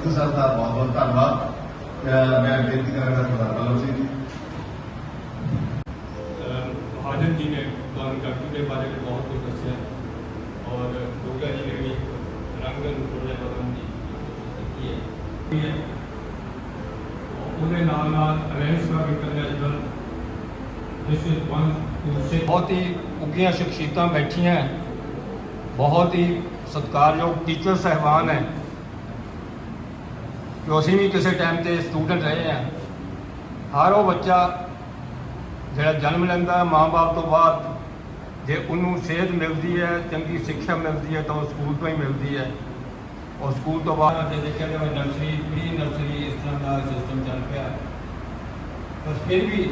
ਸੰਧੂ ਸਾਹਿਬ ਦਾ ਬਹੁਤ ਬਹੁਤ ਧੰਨਵਾਦ ਅਹ ਮੈਂ ਬੇਨਤੀ ਕਰਾਂਗਾ ਸਰਦਾਰ ਵੱਲੋਂ ਜੀ ਮਹਾਜਨ ਜੀ ਨੇ ਗਾਨ ਕਰਤੂ ਦੇ ਬਾਰੇ ਵਿੱਚ ਬਹੁਤ ਕੁਝ ਦੱਸਿਆ ਔਰ ਦੁਰਗਾ ਜੀ ਨੇ ਵੀ ਰੰਗ ਨੂੰ ਥੋੜਾ ਬਦਲਣ ਦੀ ਕੀਤੀ ਹੈ ਇਹ ਉਹਦੇ ਨਾਲ ਨਾਲ ਅਰੇਂਜ ਦਾ ਵੀ ਕਰਨਾ ਜਨ ਦਿਸ ਇਜ਼ ਵਨ ਟੂ ਸੇ ਬਹੁਤ ਹੀ ਉੱਗੀਆਂ ਸ਼ਖਸੀਅਤਾਂ ਬੈਠੀਆਂ ਹੈ। ਬਹੁਤ ਹੀ ਸਤਿਕਾਰਯੋਗ ਟੀਚਰ ਸਹਿਬਾਨ ਹੈ ਜੋ ਅਸੀਂ ਵੀ ਕਿਸੇ ਟਾਈਮ ਤੇ ਸਟੂਡੈਂਟ ਰਹੇ ਹਾਂ। ਹਰ ਉਹ ਬੱਚਾ ਜਿਹੜਾ ਜਨਮ ਲੈਂਦਾ, ਮਾਂ-ਬਾਪ ਤੋਂ ਬਾਅਦ ਜੇ ਉਹਨੂੰ ਸਿਹਤ ਮਿਲਦੀ ਹੈ, ਚੰਗੀ ਸਿੱਖਿਆ ਮਿਲਦੀ ਹੈ, ਤਾਂ ਉਹ ਸਕੂਲ ਤੋਂ ਹੀ ਮਿਲਦੀ ਹੈ। ਔਰ ਸਕੂਲ ਤੋਂ ਬਾਅਦ ਜੇ ਦੇਖਿਆ ਜਾਵੇ ਨਰਸਰੀ ਪ੍ਰੀ ਨਰਸਰੀ ਇਸ ਤਰ੍ਹਾਂ ਦਾ ਸਿਸਟਮ ਚੱਲ ਪਿਆ। ਪਰ ਫਿਰ ਵੀ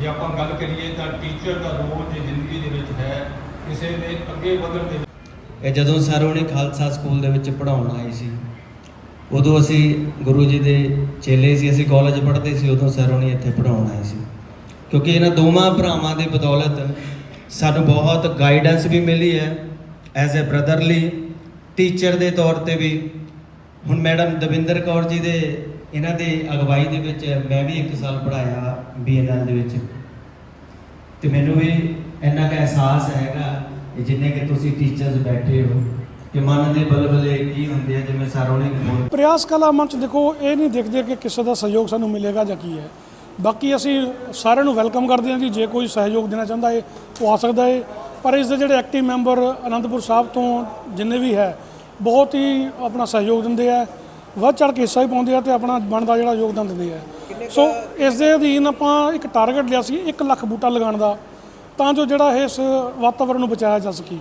ਜੇ ਆਪਾਂ ਗੱਲ ਕਰੀਏ ਤਾਂ ਟੀਚਰ ਦਾ ਰੋਲ ਜੇ ਜ਼ਿੰਦਗੀ ਦੇ ਵਿੱਚ ਹੈ, ਕਿਸੇ ਦੇ ਅੱਗੇ ਵਧਣ ਦੇ ਇਹ ਜਦੋਂ ਸਰ ਉਹਨੇ ਖਾਲਸਾ ਸਕੂਲ ਦੇ ਵਿੱਚ ਪੜਾਉਣ ਆਏ ਸੀ ਉਦੋਂ ਅਸੀਂ ਗੁਰੂ ਜੀ ਦੇ ਚੇਲੇ ਸੀ, ਅਸੀਂ ਕਾਲਜ ਪੜ੍ਹਦੇ ਸੀ, ਉਦੋਂ ਸਰ ਉਹਨੇ ਇੱਥੇ ਪੜਾਉਣ ਆਏ ਸੀ। ਕਿਉਂਕਿ ਇਹਨਾਂ ਦੋਵਾਂ ਭਰਾਵਾਂ ਦੀ ਬਦੌਲਤ ਸਾਨੂੰ ਬਹੁਤ ਗਾਈਡੈਂਸ ਵੀ ਮਿਲੀ ਹੈ ਐਜ਼ ਅ ਬ੍ਰਦਰਲੀ ਟੀਚਰ ਦੇ ਤੌਰ ਤੇ ਵੀ। ਹੁਣ ਮੈਡਮ ਦਵਿੰਦਰ ਕੌਰ ਜੀ ਦੇ ਇਹਨਾਂ ਦੀ ਅਗਵਾਈ ਦੇ ਵਿੱਚ ਮੈਂ ਵੀ ਇੱਕ ਸਾਲ ਪੜਾਇਆ ਬੀਐਨਐਲ ਦੇ ਵਿੱਚ। ਤੇ ਮੈਨੂੰ ਵੀ ਇੰਨਾ ਕੁ ਅਹਿਸਾਸ ਹੈਗਾ ਜਿੰਨੇ ਕਿ ਤੁਸੀਂ ਟੀਚਰਸ ਬੈਠੇ ਹੋ ਕਿ ਮਨ ਦੇ ਬਲਬਲੇ ਕੀ ਹੁੰਦੇ ਆ, ਜਿਵੇਂ ਸਰ ਬੋਲ ਪ੍ਰਯਾਸ ਕਲਾ ਮੰਚ ਦੇਖੋ, ਇਹ ਨਹੀਂ ਦੇਖਦੇ ਕਿ ਕਿਸੇ ਦਾ ਸਹਿਯੋਗ ਸਾਨੂੰ ਮਿਲੇਗਾ ਜਾਂ ਕੀ ਹੈ। ਬਾਕੀ ਅਸੀਂ ਸਾਰਿਆਂ ਨੂੰ ਵੈਲਕਮ ਕਰਦੇ ਹਾਂ ਕਿ ਜੇ ਕੋਈ ਸਹਿਯੋਗ ਦੇਣਾ ਚਾਹੁੰਦਾ ਹੈ, ਉਹ ਆ ਸਕਦਾ ਹੈ। ਪਰ ਇਸ ਦੇ ਜਿਹੜੇ ਐਕਟਿਵ ਮੈਂਬਰ ਅਨੰਦਪੁਰ ਸਾਹਿਬ ਤੋਂ ਜਿੰਨੇ ਵੀ ਹੈ, ਬਹੁਤ ਹੀ ਆਪਣਾ ਸਹਿਯੋਗ ਦਿੰਦੇ ਆ। ਵੱਧ ਚੜ ਕੇ ਹਿੱਸਾ ਵੀ ਪਾਉਂਦੇ ਆ ਤੇ ਆਪਣਾ ਬਣਦਾ ਜਿਹੜਾ ਯੋਗਦਾਨ ਦਿੰਦੇ ਆ। ਸੋ ਇਸ ਦੇ ਅਧੀਨ ਆਪਾਂ ਇੱਕ ਟਾਰਗੇਟ ਲਿਆ ਸੀ 1 ਲੱਖ ਬੂਟਾ ਲਗਾਉਣ ਦਾ, ਤਾਂ ਜੋ ਜਿਹੜਾ ਇਸ ਵਾਤਾਵਰਣ ਨੂੰ ਬਚਾਇਆ ਜਾ ਸਕੇ।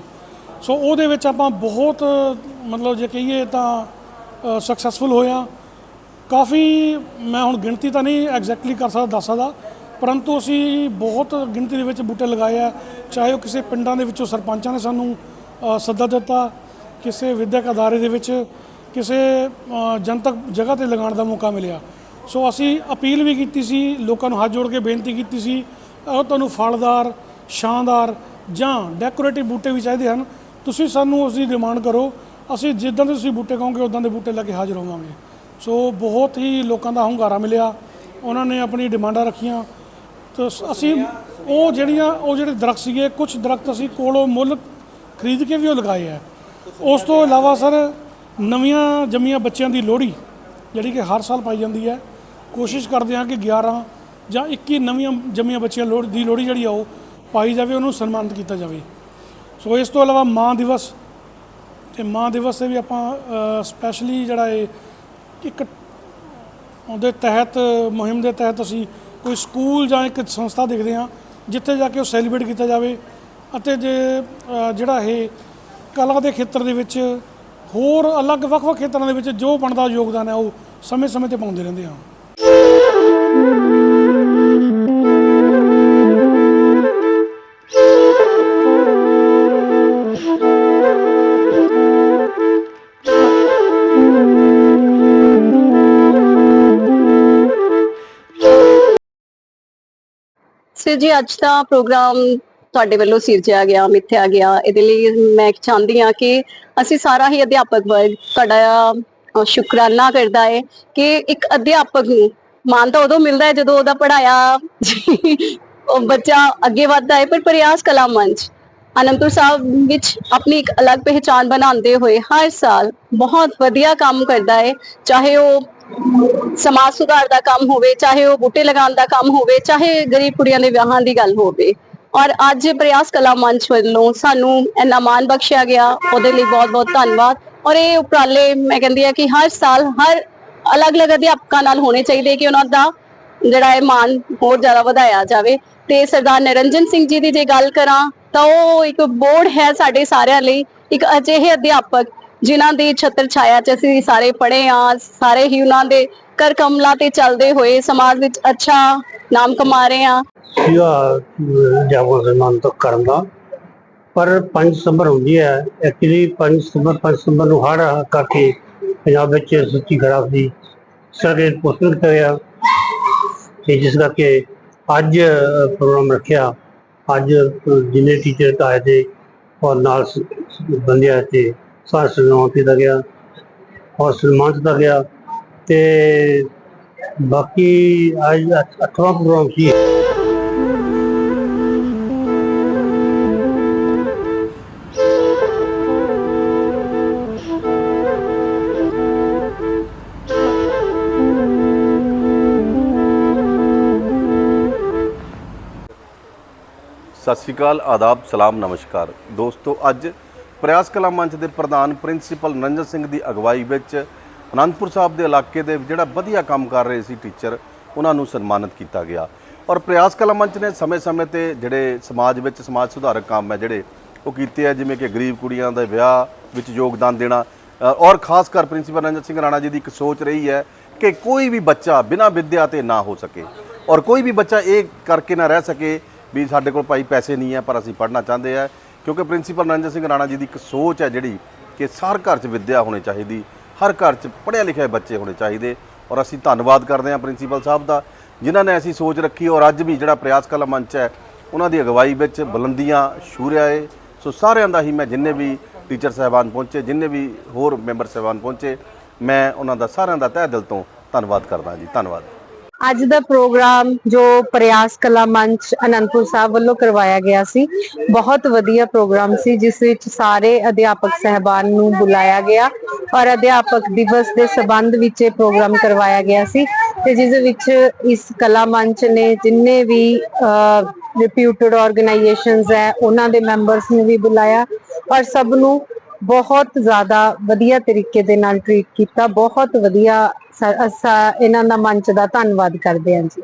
ਸੋ ਉਹਦੇ ਵਿੱਚ ਆਪਾਂ ਬਹੁਤ, ਮਤਲਬ ਜੇ ਕਹੀਏ ਤਾਂ ਸਕਸੈਸਫੁਲ ਹੋਇਆ ਕਾਫੀ, ਮੈਂ ਹੁਣ ਗਿਣਤੀ ਤਾਂ ਨਹੀਂ ਐਗਜ਼ੈਕਟਲੀ ਕਰ ਸਕਦਾ, ਦੱਸ ਸਕਦਾ। ਪਰੰਤੂ ਅਸੀਂ ਬਹੁਤ ਗਿਣਤੀ ਦੇ ਵਿੱਚ ਬੂਟੇ ਲਗਾਏ ਆ। ਚਾਹੇ ਉਹ ਕਿਸੇ ਪਿੰਡਾਂ ਦੇ ਵਿੱਚੋਂ ਸਰਪੰਚਾਂ ਨੇ ਸਾਨੂੰ ਸੱਦਾ ਦਿੱਤਾ, ਕਿਸੇ ਵਿਦਿਅਕ ਅਦਾਰੇ ਦੇ ਵਿੱਚ, ਕਿਸੇ ਜਨਤਕ ਜਗ੍ਹਾ ਤੇ ਲਗਾਉਣ ਦਾ ਮੌਕਾ ਮਿਲਿਆ। ਸੋ ਅਸੀਂ ਅਪੀਲ ਵੀ ਕੀਤੀ ਸੀ, ਲੋਕਾਂ ਨੂੰ ਹੱਥ ਜੋੜ ਕੇ ਬੇਨਤੀ ਕੀਤੀ ਸੀ ਉਹ ਤੁਹਾਨੂੰ ਫਲਦਾਰ, ਸ਼ਾਨਦਾਰ ਜਾਂ ਡੈਕੋਰੇਟਿਵ ਬੂਟੇ ਵੀ ਚਾਹੀਦੇ ਹਨ। ਤੁਸੀਂ ਸਾਨੂੰ ਉਸ ਦੀ ਡਿਮਾਂਡ ਕਰੋ। ਅਸੀਂ ਜਿੱਦਾਂ ਦੇ ਤੁਸੀਂ ਬੂਟੇ ਕਹੋਗੇ ਉਦਾਂ ਦੇ ਬੂਟੇ ਲੈ ਕੇ ਹਾਜ਼ਰ ਹੋਵਾਂਗੇ। ਸੋ ਬਹੁਤ ਹੀ ਲੋਕਾਂ ਦਾ ਹੁੰਗਾਰਾ ਮਿਲਿਆ। ਉਹਨਾਂ ਨੇ ਆਪਣੀ ਡਿਮਾਂਡਾਂ ਰੱਖੀਆਂ। ਤੇ ਅਸੀਂ ਉਹ ਜਿਹੜੀਆਂ, ਉਹ ਜਿਹੜੇ ਦਰਖਤ ਸੀਗੇ ਕੁਝ ਦਰਖਤ ਅਸੀਂ ਕੋਲੋਂ ਮੁੱਲ ਖਰੀਦ ਕੇ ਵੀ ਉਹ ਲਗਾਏ ਆ। ਉਸ ਤੋਂ ਇਲਾਵਾ ਸਰ, ਨਵੀਆਂ ਜੰਮੀਆਂ ਬੱਚਿਆਂ ਦੀ ਲੋਹੜੀ, ਜਿਹੜੀ ਕਿ ਹਰ ਸਾਲ ਪਾਈ ਜਾਂਦੀ ਹੈ। ਕੋਸ਼ਿਸ਼ ਕਰਦੇ ਹਾਂ ਕਿ 11 ਜਾਂ 21 ਨਵੀਆਂ ਜੰਮੀਆਂ ਬੱਚਿਆਂ ਲੋਹੜੀ ਦੀ ਲੋਹੜੀ ਜਿਹੜੀ ਆ ਉਹ ਪਾਈ ਜਾਵੇ, ਉਹਨੂੰ ਸਨਮਾਨਿਤ ਕੀਤਾ ਜਾਵੇ। ਸੋ ਇਸ ਤੋਂ ਇਲਾਵਾ ਮਾਂ ਦਿਵਸ ਤੇ ਮਾਂ ਦਿਵਸ ਤੇ ਵੀ ਆਪਾਂ ਸਪੈਸ਼ਲੀ ਜਿਹੜਾ ਇਹ ਇੱਕ ਉਹਦੇ ਤਹਿਤ, ਮੁਹਿੰਮ ਦੇ ਤਹਿਤ ਅਸੀਂ ਕੋਈ ਸਕੂਲ ਜਾਂ ਇੱਕ ਸੰਸਥਾ ਦੇਖਦੇ ਹਾਂ, ਜਿੱਥੇ ਜਾ ਕੇ ਉਹ ਸੈਲੀਬ੍ਰੇਟ ਕੀਤਾ ਜਾਵੇ ਅਤੇ ਜੇ ਜਿਹੜਾ ਇਹ ਕਲਾ ਦੇ ਖੇਤਰ ਦੇ ਵਿੱਚ ਹੋਰ ਅਲੱਗ ਵੱਖ-ਵੱਖ ਖੇਤਰਾਂ ਦੇ ਵਿੱਚ ਜੋ ਬਣਦਾ ਯੋਗਦਾਨ ਹੈ, ਉਹ ਸਮੇਂ-ਸਮੇਂ ਤੇ ਪਾਉਂਦੇ ਰਹਿੰਦੇ ਹਾਂ। ਸਰ ਜੀ, ਅੱਜ ਦਾ ਪ੍ਰੋਗਰਾਮ ਤੁਹਾਡੇ ਵੱਲੋਂ ਸਿਰਜਿਆ ਗਿਆ, ਮਿੱਥਿਆ ਗਿਆ। ਇਹਦੇ ਲਈ ਮੈਂ ਚਾਹੁੰਦੀ ਹਾਂ ਕਿ ਅਸੀਂ ਸਾਰਾ ਹੀ ਅਧਿਆਪਕ ਵਰਗ ਤੁਹਾਡਾ ਸ਼ੁਕਰਾਨਾ ਕਰਦਾ ਹੈ ਕਿ ਇੱਕ ਅਧਿਆਪਕ ਨੂੰ ਮਾਨ ਤਾਂ ਉਦੋਂ ਮਿਲਦਾ ਹੈ ਜਦੋਂ ਉਹਦਾ ਪੜਾਇਆ ਉਹ ਬੱਚਾ ਅੱਗੇ ਵੱਧਦਾ ਹੈ, ਪਰ ਪ੍ਰਯਾਸ ਕਲਾ ਮੰਚ ਅਨੰਦਪੁਰ ਸਾਹਿਬ ਵਿੱਚ ਆਪਣੀ ਇੱਕ ਅਲੱਗ ਪਹਿਚਾਨ ਬਣਾਉਂਦੇ ਹੋਏ ਹਰ ਸਾਲ ਬਹੁਤ ਵਧੀਆ ਕੰਮ ਕਰਦਾ ਹੈ। ਚਾਹੇ ਉਹ ਸਮਾਜ ਸੁਧਾਰ ਦਾ ਕੰਮ ਹੋਵੇ, ਚਾਹੇ ਉਹ ਬੂਟੇ ਲਗਾਉਣ ਦਾ ਕੰਮ ਹੋਵੇ, ਚਾਹੇ ਗਰੀਬ ਕੁੜੀਆਂ ਦੇ ਵਿਆਹਾਂ ਦੀ ਗੱਲ ਹੋਵੇ। ਔਰ ਅੱਜ ਪ੍ਰਯਾਸ ਕਲਾ ਮੰਚ ਵੱਲੋਂ ਸਾਨੂੰ ਇੰਨਾ ਮਾਣ ਬਖਸ਼ਿਆ ਗਿਆ। ਉਹਦੇ ਲਈ ਬਹੁਤ-ਬਹੁਤ ਧੰਨਵਾਦ। ਔਰ ਇਹ ਉਪਰਾਲੇ ਮੈਂ ਕਹਿੰਦੀ ਆ ਕਿ ਹਰ ਸਾਲ ਹਰ ਅਲੱਗ-ਅਲੱਗ ਅਧਿਆਪਕਾਂ ਨਾਲ ਹੋਣੇ ਚਾਹੀਦੇ ਕਿ ਉਹਨਾਂ ਦਾ ਜਿਹੜਾ ਹੈ ਮਾਣ ਹੋਰ ਜ਼ਿਆਦਾ ਵਧਾਇਆ ਜਾਵੇ। ਤੇ ਸਰਦਾਰ ਨਿਰੰਜਨ ਸਿੰਘ ਜੀ ਦੀ ਜੇ ਗੱਲ ਕਰਾਂ ਤਾਂ ਉਹ ਇੱਕ ਬੋਰਡ ਹੈ ਸਾਡੇ ਸਾਰਿਆਂ ਲਈ। ਇੱਕ ਅਜਿਹੇ ਅਧਿਆਪਕ ਜਿਨ੍ਹਾਂ ਦੀ ਛਤਰ ਛਾਇਆ 'ਚ ਅਸੀਂ ਸਾਰੇ ਪੜ੍ਹੇ ਆ ਸਾਰੇ ਹੀ ਉਹਨਾਂ ਦੇ ਕਰ ਕਮਲਾਂ ਤੇ ਚੱਲਦੇ ਹੋਏ ਸਮਾਜ ਵਿੱਚ ਅੱਛਾ ਨਾਮ ਕਮਾ ਰਹੇ ਆ ਸੀਗਾ ਜਾਗੋ ਸਨਮਾਨ ਤੋਂ ਕਰਨ ਪਰ 5 ਸਤੰਬਰ ਹੁੰਦੀ ਹੈ ਐਕਚੁਅਲੀ 5 ਸਤੰਬਰ 5 ਸਤੰਬਰ ਨੂੰ ਹੜ ਕਰਕੇ ਪੰਜਾਬ ਵਿੱਚ ਸੱਚੀ ਖਰਾਬ ਦੀ ਸਾਰੇ ਪੋਸਟਰ ਕਰਿਆ ਤੇ ਜਿਸ ਕਰਕੇ ਅੱਜ ਪ੍ਰੋਗਰਾਮ ਰੱਖਿਆ। ਅੱਜ ਜਿੰਨੇ ਟੀਚਰ ਆਏ ਤੇ ਔਰ ਨਾਲ ਸ- ਬੰਦਿਆਂ ਤੇ ਸਾਰਾ ਕੀਤਾ ਗਿਆ ਔਰ ਸਨਮਾਨ ਦਿੱਤਾ ਗਿਆ ਤੇ ਬਾਕੀ ਅੱਜ ਅੱਠ- ਅੱਠਵਾਂ ਪ੍ਰੋਗਰਾਮ ਸੀ ਸਤਿ ਸ਼੍ਰੀ ਅਕਾਲ, ਆਦਾਬ, ਸਲਾਮ, ਨਮਸਕਾਰ। ਦੋਸਤੋ, ਅੱਜ ਪ੍ਰਯਾਸ ਕਲਾ ਮੰਚ ਦੇ ਪ੍ਰਧਾਨ ਪ੍ਰਿੰਸੀਪਲ ਨਰਿੰਦਰ ਸਿੰਘ ਦੀ ਅਗਵਾਈ ਵਿੱਚ ਅਨੰਦਪੁਰ ਸਾਹਿਬ ਦੇ ਇਲਾਕੇ ਦੇ ਜਿਹੜਾ ਵਧੀਆ ਕੰਮ ਕਰ ਰਹੇ ਸੀ ਟੀਚਰ, ਉਹਨਾਂ ਨੂੰ ਸਨਮਾਨਿਤ ਕੀਤਾ ਗਿਆ। ਔਰ ਪ੍ਰਯਾਸ ਕਲਾ ਮੰਚ ਨੇ ਸਮੇਂ-ਸਮੇਂ ਤੇ ਜਿਹੜੇ ਸਮਾਜ ਵਿੱਚ ਸਮਾਜ ਸੁਧਾਰਕ ਕੰਮ ਹੈ ਜਿਹੜੇ, ਉਹ ਕੀਤੇ ਆ, ਜਿਵੇਂ ਕਿ ਗਰੀਬ ਕੁੜੀਆਂ ਦੇ ਵਿਆਹ ਵਿੱਚ ਯੋਗਦਾਨ ਦੇਣਾ। ਔਰ ਖਾਸ ਕਰ ਪ੍ਰਿੰਸੀਪਲ ਨਰਿੰਦਰ ਸਿੰਘ ਰਾਣਾ ਜੀ ਦੀ ਇੱਕ ਸੋਚ ਰਹੀ ਹੈ ਕਿ ਕੋਈ ਵੀ ਬੱਚਾ ਬਿਨਾਂ ਵਿੱਦਿਆ ਤੇ ਨਾ ਹੋ ਸਕੇ। ਔਰ ਕੋਈ ਵੀ ਬੱਚਾ ਇਹ ਕਰਕੇ ਨਾ ਰਹਿ ਸਕੇ ਵੀ ਸਾਡੇ ਕੋਲ ਭਾਈ ਪੈਸੇ ਨਹੀਂ ਹੈ, ਪਰ ਅਸੀਂ ਪੜ੍ਹਨਾ ਚਾਹੁੰਦੇ ਆ। ਕਿਉਂਕਿ ਪ੍ਰਿੰਸੀਪਲ ਨਰਿੰਦਰ ਸਿੰਘ ਰਾਣਾ ਜੀ ਦੀ ਇੱਕ ਸੋਚ ਹੈ ਜਿਹੜੀ ਕਿ ਹਰ ਘਰ 'ਚ ਵਿੱਦਿਆ ਹੋਣੀ ਚਾਹੀਦੀ, ਹਰ ਘਰ 'ਚ ਪੜ੍ਹਿਆ ਲਿਖੇ ਬੱਚੇ ਹੋਣੇ ਚਾਹੀਦੇ ਔਰ ਅਸੀਂ ਧੰਨਵਾਦ ਕਰਦੇ ਹਾਂ ਪ੍ਰਿੰਸੀਪਲ ਸਾਹਿਬ ਦਾ, ਜਿਨ੍ਹਾਂ ਨੇ ਐਸੀ ਸੋਚ ਰੱਖੀ ਔਰ ਅੱਜ ਵੀ ਜਿਹੜਾ ਪ੍ਰਯਾਸ ਕਲਾ ਮੰਚ ਹੈ, ਉਹਨਾਂ ਦੀ ਅਗਵਾਈ ਵਿੱਚ ਬੁਲੰਦੀਆਂ ਸ਼ੂਰਿਆ ਏ। ਸੋ ਸਾਰਿਆਂ ਦਾ ਹੀ ਮੈਂ ਜਿੰਨੇ ਵੀ ਟੀਚਰ ਸਾਹਿਬਾਨ ਪਹੁੰਚੇ, ਜਿੰਨੇ ਵੀ ਹੋਰ ਮੈਂਬਰ ਸਾਹਿਬਾਨ ਪਹੁੰਚੇ, ਮੈਂ ਉਹਨਾਂ ਦਾ ਸਾਰਿਆਂ ਦਾ ਤਹਿ ਦਿਲ ਤੋਂ ਧੰਨਵਾਦ ਕਰਦਾ ਜੀ, ਧੰਨਵਾਦ। ਅੱਜ ਦਾ ਪ੍ਰੋਗਰਾਮ ਜੋ ਪ੍ਰਯਾਸ ਕਲਾ ਮੰਚ ਅਨੰਦਪੁਰ ਸਾਹਿਬ ਵੱਲੋਂ ਕਰਵਾਇਆ ਗਿਆ ਸੀ, ਬਹੁਤ ਵਧੀਆ ਪ੍ਰੋਗਰਾਮ ਸੀ, ਜਿਸ ਵਿੱਚ ਸਾਰੇ ਅਧਿਆਪਕ ਸਹਿਬਾਨ ਨੂੰ ਬੁਲਾਇਆ ਗਿਆ ਔਰ ਅਧਿਆਪਕ ਦਿਵਸ ਦੇ ਸਬੰਧ ਵਿੱਚ ਇਹ ਪ੍ਰੋਗਰਾਮ ਕਰਵਾਇਆ ਗਿਆ ਸੀ ਤੇ ਜਿਸ ਵਿੱਚ ਇਸ ਕਲਾ ਮੰਚ ਨੇ ਜਿੰਨੇ ਵੀ ਰਿਪਿਊਟਡ ਆਰਗੇਨਾਈਜੇਸ਼ਨਸ ਹੈ, ਉਹਨਾਂ ਦੇ ਮੈਂਬਰਸ ਨੂੰ ਵੀ ਬੁਲਾਇਆ ਔਰ ਸਭ ਨੂੰ ਬਹੁਤ ਜ਼ਿਆਦਾ ਵਧੀਆ ਤਰੀਕੇ ਦੇ ਨਾਲ ਟ੍ਰੀਟ ਕੀਤਾ, ਬਹੁਤ ਵਧੀਆ ਅਸਾਂ ਇਹਨਾਂ ਦਾ ਮੰਚ ਦਾ ਧੰਨਵਾਦ ਕਰਦੇ ਹਾਂ ਜੀ।